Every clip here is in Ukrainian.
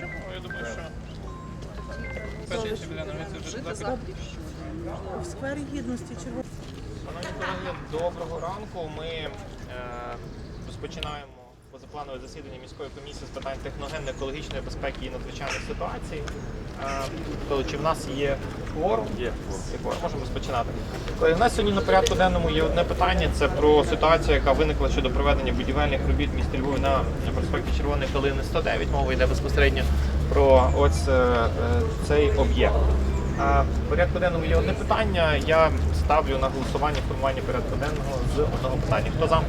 Чому? Я думаю, що. В сквері гідності червоного. Шановні колеги, доброго ранку. Ми е, розпочинаємо позапланове засідання міської комісії з питань техногенно-екологічної безпеки і надзвичайних ситуацій. Е, то чи в нас є кворум? Є кворум. Можемо розпочинати. У нас сьогодні на порядку денному є одне питання. Це про ситуацію, яка виникла щодо проведення будівельних робіт в місті Львові на проспекті Червоної Калини 109. Мова йде безпосередньо про ось е, е, цей об'єкт. В порядку денному є одне питання. Я ставлю на голосування формування порядку денного з одного питання. Хто за?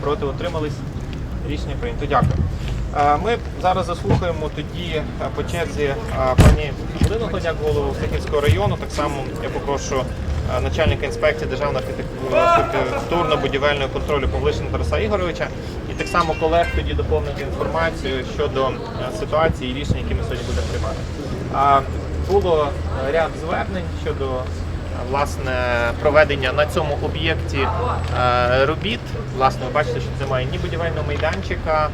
Проти утримались? Рішення прийнято. Дякую. Ми зараз заслухаємо тоді е, по черзі е, пані Галину Гладяк, голову Сихівського району. Так само я попрошу е, начальника інспекції Державної архітектурно-будівельного контролю Павлишина Тараса Ігоровича. І так само колег тоді доповнити інформацію щодо ситуації і рішень, які ми сьогодні будемо приймати. Було ряд звернень щодо власне проведення на цьому об'єкті робіт. Власне, ви бачите, що немає ні будівельного майданчика,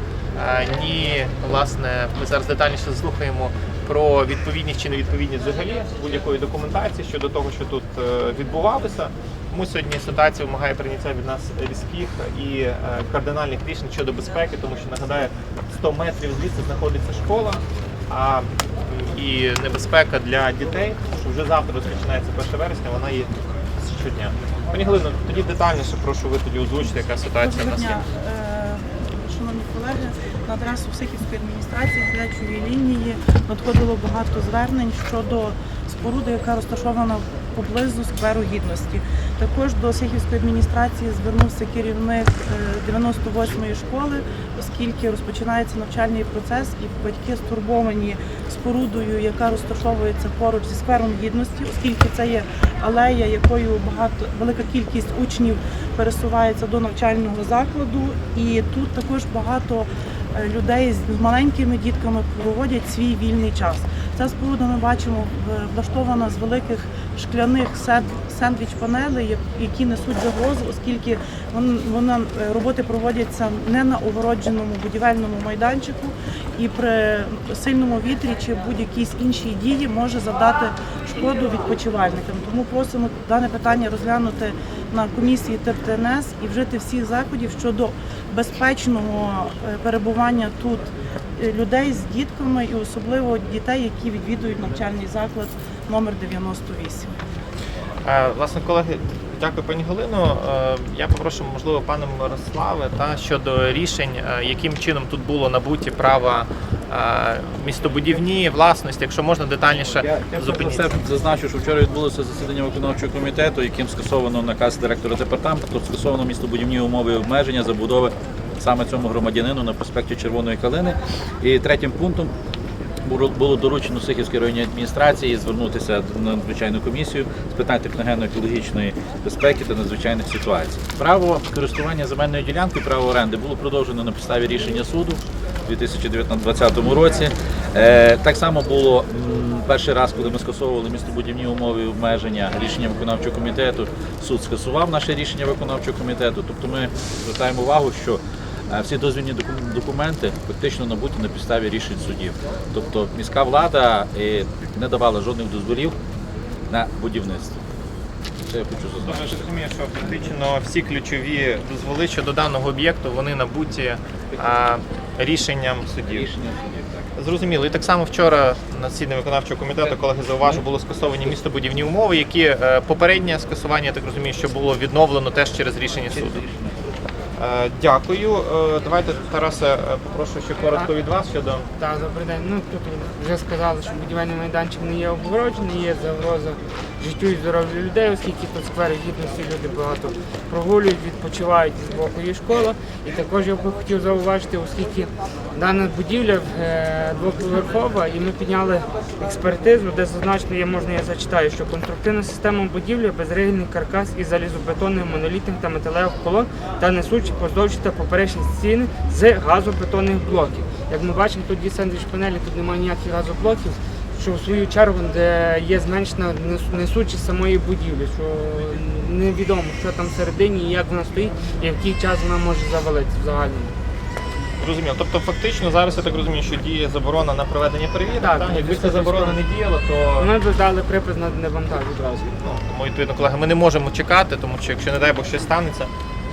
ні власне ми зараз детальніше заслухаємо про відповідність чи невідповідність взагалі будь-якої документації щодо того, що тут е, відбувалося. Тому сьогодні ситуація вимагає прийняття від нас різких і е, кардинальних рішень щодо безпеки, тому що нагадаю, 100 метрів звідси знаходиться школа. А і небезпека для дітей, тому що вже завтра розпочинається 1 вересня, вона є щодня. Пані Галино, тоді детальніше прошу ви тоді озвучити, яка ситуація в нас є. Колеги. На адресу Психівської адміністрації гарячої лінії надходило багато звернень щодо споруди, яка розташована поблизу скверу гідності. Також до Сихівської адміністрації звернувся керівник е, 98-ї школи, оскільки розпочинається навчальний процес, і батьки стурбовані спорудою, яка розташовується поруч зі сквером гідності, оскільки це є алея, якою багато велика кількість учнів пересувається до навчального закладу, і тут також багато е, людей з маленькими дітками проводять свій вільний час. Ця споруда ми бачимо влаштована з великих шкляних сендвіч-панелей, які несуть загрозу, оскільки вона е, роботи проводяться не на огородженому будівельному майданчику, і при сильному вітрі чи будь-якійсь іншій дії може завдати шкоду відпочивальникам. Тому просимо дане питання розглянути на комісії ТРТНС і вжити всіх заходів щодо безпечного е, перебування тут е, людей з дітками і особливо дітей, які відвідують навчальний заклад номер 98. Е, Власне, колеги, дякую пані Галино. Е, Я попрошу, можливо, пане Мирославе, та щодо рішень, е, яким чином тут було набуті права е, містобудівні, власності, якщо можна детальніше Я, я все зазначу, що вчора відбулося засідання виконавчого комітету, яким скасовано наказ директора департаменту, скасовано містобудівні умови і обмеження забудови саме цьому громадянину на проспекті Червоної Калини. І третім пунктом було- доручено Сихівській районній адміністрації звернутися на надзвичайну комісію з питань техногенно-екологічної безпеки та надзвичайних ситуацій. Право користування земельною ділянкою, право оренди було продовжено на підставі рішення суду у 2020 році. Е, Так само було перший раз, коли ми скасовували містобудівні умови і обмеження рішення виконавчого комітету. Суд скасував наше рішення виконавчого комітету. Тобто ми звертаємо увагу, що е, всі дозвільні доку- документи фактично набуті на підставі рішень судів. Тобто міська влада е, не давала жодних дозволів на будівництво. Це я хочу зазначити. ж розумію, що фактично всі ключові дозволи щодо даного об'єкту вони набуті а, рішенням судів. Рішення судів, так. Зрозуміло. І так само вчора на засіданні виконавчого комітету колеги зауважу, було скасовані містобудівні умови, які е, попереднє скасування, я так розумію, що було відновлено теж через рішення суду. Е, Дякую. Е, Давайте, Тарасе, е, попрошу ще коротко від вас щодо Так, добрий день. Ну тут вже сказали, що будівельний майданчик не є обгороджений, є загроза життю і здоров'ю людей, оскільки тут сквери гідності люди багато прогулюють, відпочивають з боку і школа. І також я би хотів зауважити, оскільки Дана будівля е, двоповерхова, і ми підняли експертизу, де зазначено, я можна я зачитаю, що конструктивна система будівлі безригельний каркас із залізобетонних монолітних та металевих колон та несучі поздовжі та поперечні стіни з газобетонних блоків. Як ми бачимо, тут є сендвіч панелі, тут немає ніяких газоблоків. Що в свою чергу де є зменшена нес- несучість самої будівлі, що невідомо, що там всередині, як вона стоїть, і в який час вона може завалитися взагалі. Зрозуміло. Тобто, фактично, зараз я так розумію, що діє заборона на проведення перевірок. Так, так? Якби ця це заборона не діяла, то Ми б дали припис на демонтаж відразу. ну, тому відповідно, колеги, ми не можемо чекати, тому що якщо не дай Бог щось станеться,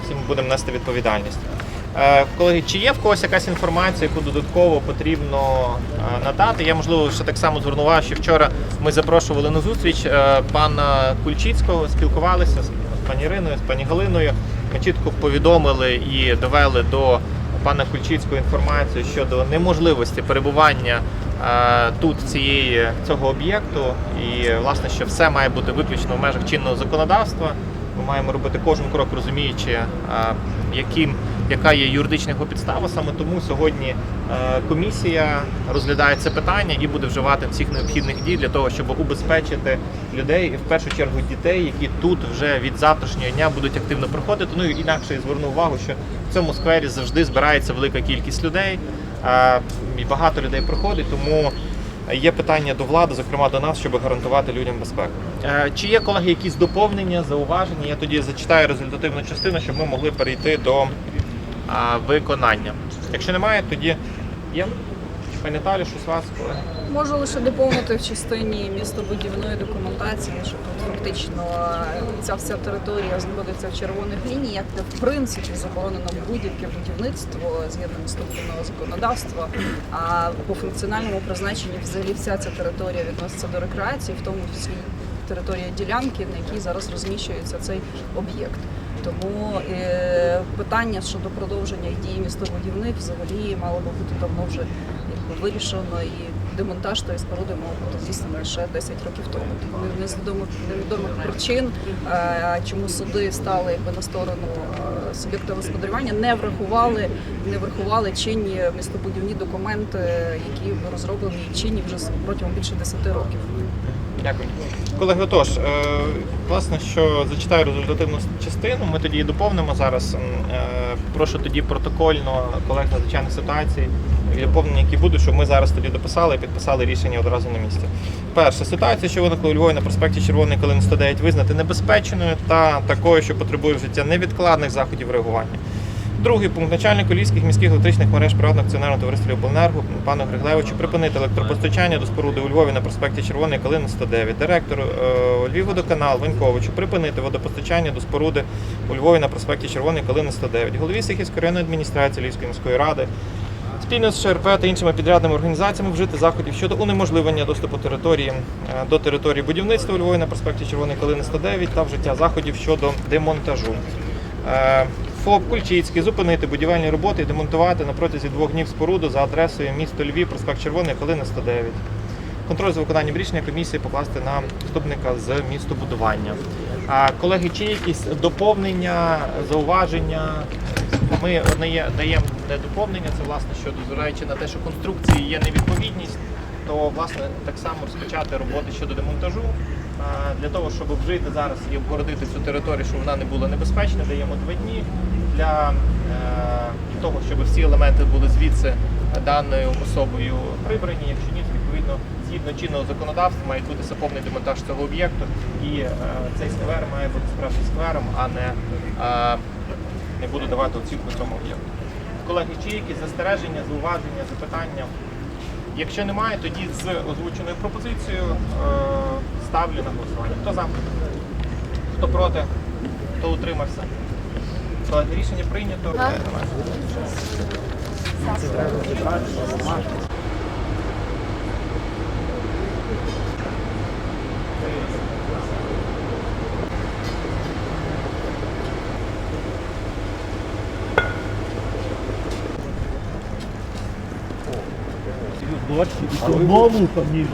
всі ми будемо нести відповідальність. Е, колеги, чи є в когось якась інформація, яку додатково потрібно е, надати? Я можливо ще так само зверну увагу, що вчора ми запрошували на зустріч е, пана Кульчицького, спілкувалися з пані Іриною, з пані Галиною. Ми чітко повідомили і довели до пана Кульчицького інформацію щодо неможливості перебування е, тут цієї цього об'єкту, і власне, що все має бути виключно в межах чинного законодавства. Маємо робити кожен крок, розуміючи, е, яким, яка є юридична його підстава. Саме тому сьогодні е, комісія розглядає це питання і буде вживати всіх необхідних дій для того, щоб убезпечити людей і в першу чергу дітей, які тут вже від завтрашнього дня будуть активно проходити. Ну і інакше я зверну увагу, що в цьому сквері завжди збирається велика кількість людей. е, І багато людей проходить, тому є питання до влади, зокрема до нас, щоб гарантувати людям безпеку. Е, Чи є колеги якісь доповнення, зауваження? Я тоді зачитаю результативну частину, щоб ми могли перейти до виконання. Якщо немає, тоді є. Пані Наталі, щось вас, колеги? Можу лише доповнити в частині містобудівної документації, що тут фактично е, ця вся територія знаходиться в червоних лініях, де в принципі заборонено будь-яке будівництво згідно містобудівного законодавства. А по функціональному призначенню взагалі вся ця територія відноситься до рекреації, в тому числі територія ділянки, на якій зараз розміщується цей об'єкт. Тому е, питання щодо продовження дії містобудівних взагалі мало би бути давно вже вирішено і демонтаж тої споруди мав бути здійснений лише 10 років тому. Тому не з невідомих причин, е, чому суди стали якби на сторону е, суб'єкта господарювання, не врахували, не врахували чинні містобудівні документи, які розроблені чинні вже протягом більше 10 років. Дякую. Колеги, отож, е, власне, що зачитаю результативну частину, ми тоді її доповнимо зараз. Прошу тоді протокольно колег з надзвичайних ситуацій, і доповнення, які будуть, щоб ми зараз тоді дописали і підписали рішення одразу на місці. Перша ситуація, що виникла у Львові на проспекті Червоної Калини 109, визнати небезпечною та такою, що потребує вжиття невідкладних заходів реагування. Другий пункт начальнику львівських міських електричних мереж приватного акціонерного товариства «Обленерго» пану Григлевичу припинити електропостачання до споруди у Львові на проспекті Червоної Калини 109. Директору е, Львівводоканал Ваньковичу припинити водопостачання до споруди у Львові на проспекті Червоної Калини 109. Голові Сихівської районної адміністрації Львівської міської ради спільно з ШРП та іншими підрядними організаціями вжити заходів щодо унеможливлення доступу території е, до території будівництва у Львові на проспекті Червоної Калини 109 та вжиття заходів щодо демонтажу. ФОП Кульчицький зупинити будівельні роботи і демонтувати на протязі двох днів споруду за адресою місто Львів, проспект Червоної Калини 109. Контроль за виконанням рішення комісії покласти на заступника з містобудування. А, колеги, чи якісь доповнення, зауваження? Ми даємо те доповнення, це власне, що зважаючи на те, що конструкції є невідповідність, то власне так само розпочати роботи щодо демонтажу. Для того, щоб вжити зараз і обгородити цю територію, щоб вона не була небезпечна, даємо два дні для е, того, щоб всі елементи були звідси даною особою прибрані. Якщо ні, то відповідно згідно чинного законодавства має бути повний демонтаж цього об'єкту, і е, цей сквер має бути справді сквером, а не, е, не буду давати оцінку цьому об'єкту. Колеги, чи якісь застереження, зауваження, запитання? Якщо немає, тоді з озвученою пропозицією ставлю на голосування. Хто за? Хто проти? Хто утримався? Колеги, рішення прийнято. Немає. Одному фамілію.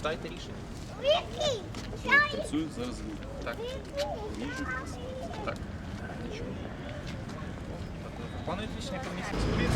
Читайте рішення. Працюють зараз люди. Так. Їжджуть. Так. Нічого. Планують рішення комісії.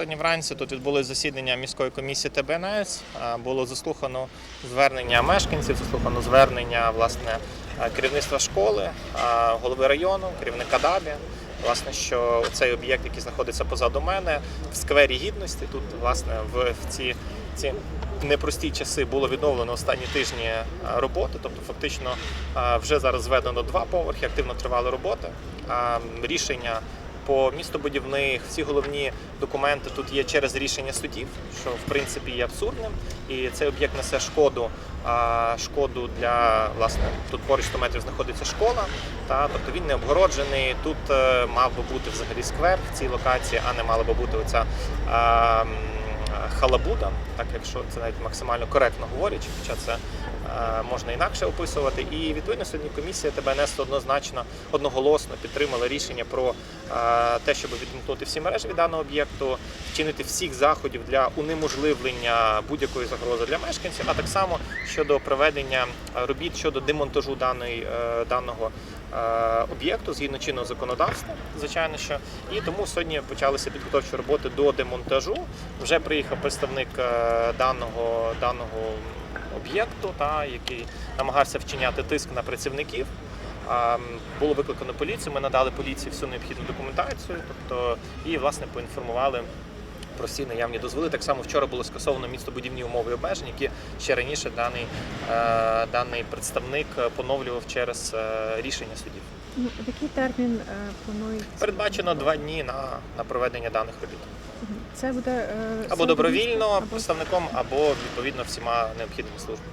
Сьогодні вранці тут відбулось засідання міської комісії ТБНС. Було заслухано звернення мешканців, заслухано звернення власне керівництва школи, голови району, керівника ДАБі. Власне, що цей об'єкт, який знаходиться позаду мене, в сквері гідності, тут власне в, ці, ці непрості часи було відновлено останні тижні роботи. Тобто, фактично, вже зараз зведено два поверхи, активно тривали роботи. Рішення по містобудівних, всі головні документи тут є через рішення судів, що в принципі є абсурдним. І цей об'єкт несе шкоду. Шкоду для власне тут поруч 100 метрів знаходиться школа. Та тобто він не обгороджений. Тут е, мав би бути взагалі сквер в цій локації, а не мала би бути оця. а, м, Халабуда, так якщо це навіть максимально коректно говорячи, хоча це е, можна інакше описувати. І відповідно сьогодні комісія ТБНС однозначно одноголосно підтримала рішення про е, те, щоб відмкнути всі мережі від даного об'єкту, вчинити всіх заходів для унеможливлення будь-якої загрози для мешканців, а так само щодо проведення е, робіт щодо демонтажу даної, е, даного е, об'єкту згідно чинного законодавства, звичайно, що і тому сьогодні почалися підготовчі роботи до демонтажу. Вже приїхав представник е, даного даного об'єкту, та який намагався вчиняти тиск на працівників. Було викликано поліцію. Ми надали поліції всю необхідну документацію, тобто і власне поінформували. Про всі наявні дозволи. Так само вчора було скасовано містобудівні умови і обмежень, які ще раніше даний, е, даний представник поновлював через е, рішення судів. Ну, в який термін е, планують? Передбачено два дні на, на проведення даних робіт. Це буде Або добровільно або- представником, або відповідно всіма необхідними службами.